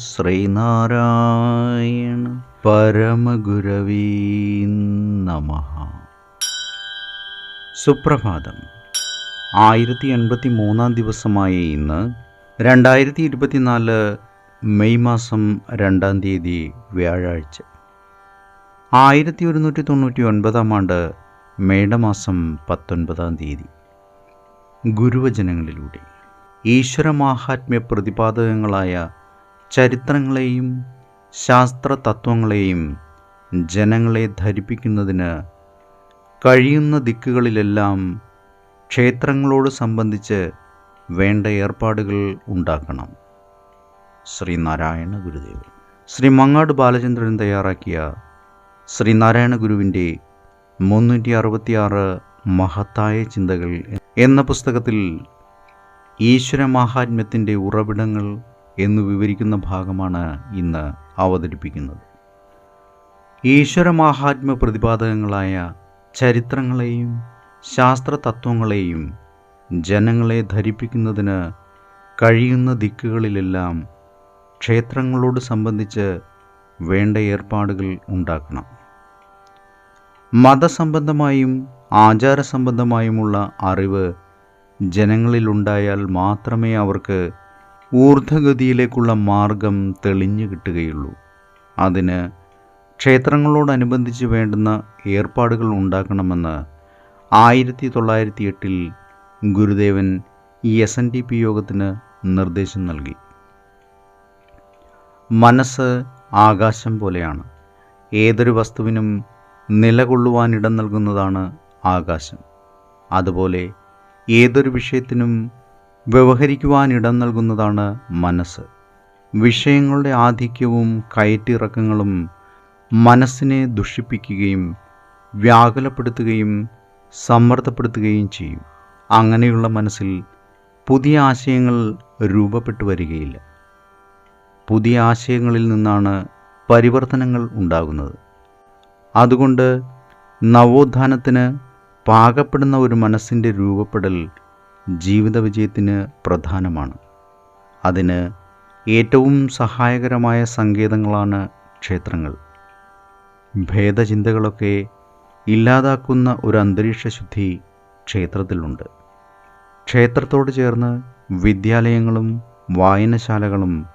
ശ്രീനാരായണ പരമഗുരവീ നമ. സുപ്രഭാതം. ആയിരത്തി എൺപത്തി മൂന്നാം ദിവസമായ ഇന്ന് രണ്ടായിരത്തി ഇരുപത്തിനാല് മെയ് മാസം രണ്ടാം തീയതി വ്യാഴാഴ്ച. ആയിരത്തി ഒരുന്നൂറ്റി തൊണ്ണൂറ്റി ഒൻപതാം ആണ്ട് മേടമാസം പത്തൊൻപതാം തീയതി. ഗുരുവചനങ്ങളിലൂടെ. ഈശ്വരമാഹാത്മ്യ പ്രതിപാദകങ്ങളായ ചരിത്രങ്ങളെയും ശാസ്ത്ര തത്വങ്ങളെയും ജനങ്ങളെ ധരിപ്പിക്കുന്നതിന് കഴിയുന്ന ദിക്കുകളിലെല്ലാം ക്ഷേത്രങ്ങളോട് സംബന്ധിച്ച് വേണ്ട ഏർപ്പാടുകൾ ഉണ്ടാക്കണം. ശ്രീനാരായണ ഗുരുദേവൻ. ശ്രീ മങ്ങാട് ബാലചന്ദ്രൻ തയ്യാറാക്കിയ ശ്രീനാരായണ ഗുരുവിന്റെ മുന്നൂറ്റി അറുപത്തിയാറ് മഹത്തായ ചിന്തകൾ എന്ന പുസ്തകത്തിൽ ഈശ്വര മാഹാത്മ്യത്തിന്റെ ഉറവിടങ്ങൾ എന്ന് വിവരിക്കുന്ന ഭാഗമാണ് ഇന്ന് അവതരിപ്പിക്കുന്നത്. മഹാത്മ പ്രതിപാദകങ്ങളായ ചരിത്രങ്ങളെയും ശാസ്ത്ര തത്വങ്ങളെയും ജനങ്ങളെ ധരിപ്പിക്കുന്നതിന് കഴിയുന്ന ദിക്കുകളിലെല്ലാം ക്ഷേത്രങ്ങളോട് സംബന്ധിച്ച് വേണ്ട ഏർപ്പാടുകൾ ഉണ്ടാക്കണം. മതസംബന്ധമായും ആചാരസംബന്ധമായുമുള്ള അറിവ് ജനങ്ങളിലുണ്ടായാൽ മാത്രമേ അവർക്ക് ഊർധഗതിയിലേക്കുള്ള മാർഗം തെളിഞ്ഞു കിട്ടുകയുള്ളൂ. അതിന് ക്ഷേത്രങ്ങളോടനുബന്ധിച്ച് വേണ്ടുന്ന ഏർപ്പാടുകൾ ഉണ്ടാക്കണമെന്ന് ആയിരത്തി തൊള്ളായിരത്തി എട്ടിൽ ഗുരുദേവൻ ഈ എസ് എൻ ഡി പി യോഗത്തിന് നിർദ്ദേശം നൽകി. മനസ്സ് ആകാശം പോലെയാണ്. ഏതൊരു വസ്തുവിനും നിലകൊള്ളുവാനിടം നൽകുന്നതാണ് ആകാശം. അതുപോലെ ഏതൊരു വിഷയത്തിനും വ്യവഹരിക്കുവാനിടം നൽകുന്നതാണ് മനസ്സ്. വിഷയങ്ങളുടെ ആധിക്യവും കയറ്റിറക്കങ്ങളും മനസ്സിനെ ദുഷിപ്പിക്കുകയും വ്യാകുലപ്പെടുത്തുകയും സമ്മർദ്ദപ്പെടുത്തുകയും ചെയ്യും. അങ്ങനെയുള്ള മനസ്സിൽ പുതിയ ആശയങ്ങൾ രൂപപ്പെട്ടു വരികയില്ല. പുതിയ ആശയങ്ങളിൽ നിന്നാണ് പരിവർത്തനങ്ങൾ ഉണ്ടാകുന്നത്. അതുകൊണ്ട് നവോത്ഥാനത്തിന് പാകപ്പെടുന്ന ഒരു മനസ്സിന്റെ രൂപപ്പെടൽ ജീവിത വിജയത്തിന് പ്രധാനമാണ്. അതിന് ഏറ്റവും സഹായകരമായ സങ്കേതങ്ങളാണ് ക്ഷേത്രങ്ങൾ. ഭേദചിന്തകളൊക്കെ ഇല്ലാതാക്കുന്ന ഒരു അന്തരീക്ഷ ശുദ്ധി ക്ഷേത്രത്തിലുണ്ട്. ക്ഷേത്രത്തോട് ചേർന്ന് വിദ്യാലയങ്ങളും വായനശാലകളും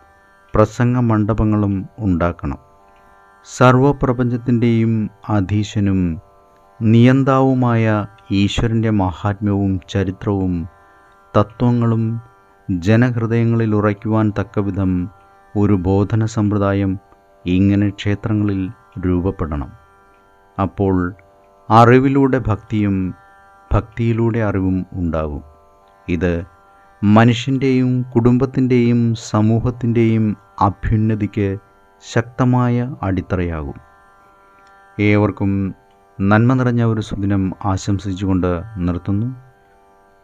പ്രസംഗ മണ്ഡപങ്ങളും ഉണ്ടാക്കണം. സർവപ്രപഞ്ചത്തിന്റെയും അധീശനും നിയന്താവുമായ ഈശ്വരന്റെ മഹാത്മ്യവും ചരിത്രവും തത്വങ്ങളും ജനഹൃദയങ്ങളിൽ ഉറയ്ക്കുവാൻ തക്കവിധം ഒരു ബോധന സമ്പ്രദായം ഇങ്ങനെ ക്ഷേത്രങ്ങളിൽ രൂപപ്പെടണം. അപ്പോൾ അറിവിലൂടെ ഭക്തിയും ഭക്തിയിലൂടെ അറിവും ഉണ്ടാകും. ഇത് മനുഷ്യന്റെയും കുടുംബത്തിന്റെയും സമൂഹത്തിന്റെയും അഭ്യുന്നതിക്ക് ശക്തമായ അടിത്തറയാകും. ഏവർക്കും നന്മ നിറഞ്ഞ ഒരു സുദിനം ആശംസിച്ചുകൊണ്ട് നിർത്തുന്നു.